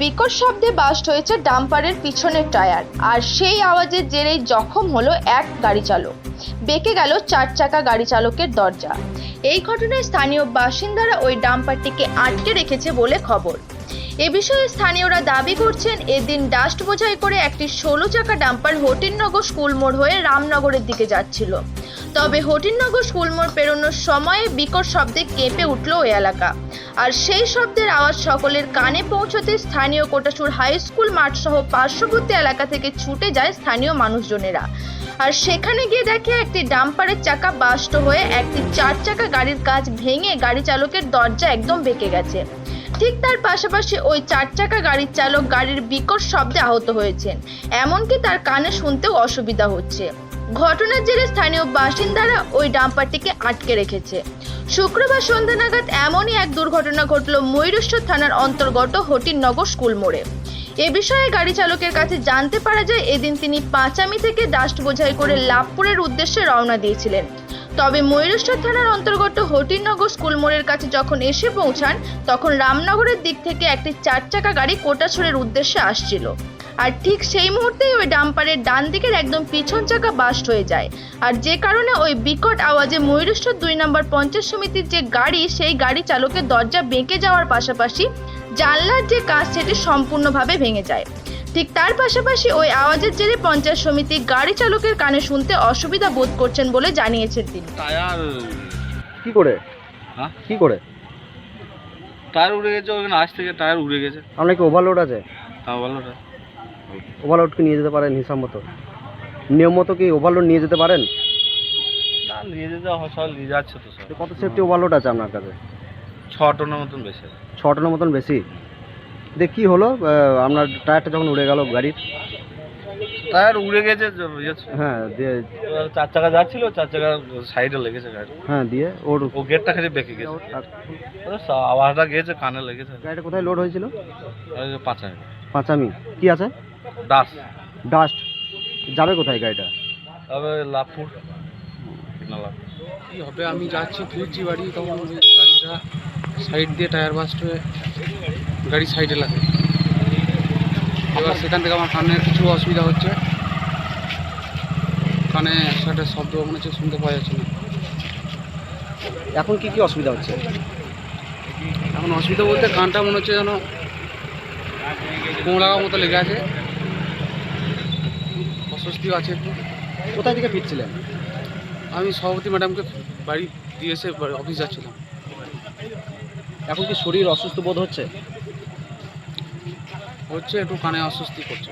বিকট শব্দে বাস্ট হয়েছে ডাম্পারের পিছনের টায়ার, আর সেই আওয়াজের জেরেই জখম হলো এক গাড়ি চালক। বেঁকে গেল চার চাকা গাড়ি চালকের দরজা। এই ঘটনায় স্থানীয় বাসিন্দারা ওই ডাম্পারটিকে আটকে রেখেছে বলে খবর। এ বিষয়ে স্থানীয়রা দাবি করছেন, এদিন ডাস্ট বোঝাই করে একটি ষোলো চাকা ডাম্পার হটিননগর স্কুল মোড় হয়ে রামনগরের দিকে যাচ্ছিল। তবে হটিননগর স্কুল মোড় পেরোনোর সময়ে বিকট শব্দে কেঁপে উঠল ওই এলাকা। আর সেই শব্দের আওয়াজ সকলের কানে পৌঁছতে স্থানীয় কোটাসুর হাই স্কুল মাঠ সহ পার্শ্ববর্তী এলাকা থেকে ছুটে যায় স্থানীয় মানুষজনেরা। আর সেখানে গিয়ে দেখে একটি ডাম্পারের চাকা বাস্ট হয়ে একটি চার চাকা গাড়ির কাজ ভেঙে গাড়ি চালকের দরজা একদম বেঁকে গেছে। ঠিক তার পাশাপাশি ওই চার চাকা গাড়ির চালক গাড়ির বিকট শব্দে আহত হয়েছেন। এমনকি তার কানে শুনতেও অসুবিধা হচ্ছে। ঘটনার জেরে স্থানীয় বাসিন্দারা ওই ডাম্পারটিকে আটকে রেখেছে। শুক্রবার সন্ধ্যা নাগাদ এমনই এক দুর্ঘটনা ঘটল ময়ূরেশ্বর থানার অন্তর্গত হটিননগর স্কুল মোড়ে। এ বিষয়ে গাড়ি চালকের কাছে জানতে পারা যায়, এদিন তিনি পাঁচামি থেকে ডাস্ট বোঝাই করে লাভপুরের উদ্দেশ্যে রওনা দিয়েছিলেন। তবে ময়ূরেশ্বর থানার অন্তর্গত হটিনগর স্কুল মোড়ের কাছে যখন এসে পৌঁছান, তখন রামনগরের দিক থেকে একটি চার চাকা গাড়ি কোটাছড়ের উদ্দেশ্যে আসছিল। আর ঠিক সেই মুহূর্তেই ওই ডাম্পারের ডান দিকের একদম পিছন চাকা বাস্ট হয়ে যায়। আর যে কারণে ওই বিকট আওয়াজে ময়ূরেশ্বর দুই নম্বর পঞ্চায়েত সমিতির যে গাড়ি, সেই গাড়ি চালকের দরজা বেঁকে যাওয়ার পাশাপাশি জানলার যে কাজ সেটি সম্পূর্ণভাবে ভেঙে যায়। ঠিক তার পাশাপাশি ওই আওয়াজের জেরে পঞ্চায়েত সমিতি গাড়ি চালকের কানে শুনতে অসুবিধা বোধ করছেন বলে জানিয়েছেন তিনি। টায়ার কি করে? হ্যাঁ? কি করে? টায়ার উড়ে গেছে ওখানে আজ থেকে টায়ার উড়ে গেছে। আপনার কি ওভারলোড আছে? ওভারলোড কি নিয়ে যেতে পারেন হিসাব মতো? নিয়ম মতো কি ওভারলোড নিয়ে যেতে পারেন? না নিয়ে যেতে সব নিয়ে যাচ্ছে তো সব। কত সেফটি ওভারলোড আছে আপনার কাছে? ছ টনের মতন বেশি ছ টনের মতন বেশি? দেখ কি হলো? আপনার টায়ারটা যখন উড়ে গেল গাড়ির? টায়ার উড়ে গেছে ইয়ে হ্যাঁ দিয়ে চার চাকা যাচ্ছিল চার চাকা সাইডে লেগেছে গাড়ি। হ্যাঁ দিয়ে ওর ও গেটটা খালি বেঁকে গেছে। আর- আওয়াজটা গেছে কানে লেগেছে। গাড়িটা কোথায় লোড হয়েছিল? পাঁচায় পাঁচামি। কি আছে? ডাস্ট ডাস্ট যাবে কোথায় গাড়িটা? তবে লাভপুর। কি হবে? আমি যাচ্ছি ফিরছি বাড়ি তখন ওই গাড়িটা সাইড দিয়ে টায়ার বাস্ট হয়ে গাড়ি সাইডে লাগে। এবার সেখান থেকে আমার কানের কিছু অসুবিধা হচ্ছে। কানে একটা শব্দ মনে হচ্ছে শুনতে পাওয়া যাচ্ছে না। এখন কি কি অসুবিধা হচ্ছে? এখন অসুবিধা বলতে কানটা মনে হচ্ছে যেন কোঁ লাগা মতো লেগে আছে। অস্বস্তিও আছে একটু। কোথায় থেকে ফিরছিলেন? আমি সভাপতি ম্যাডামকে বাড়ি দিয়ে এসে অফিস যাচ্ছিলাম। এখন কি শরীর অসুস্থ বোধ হচ্ছে? হচ্ছে একটু কানে অস্বস্তি করছে।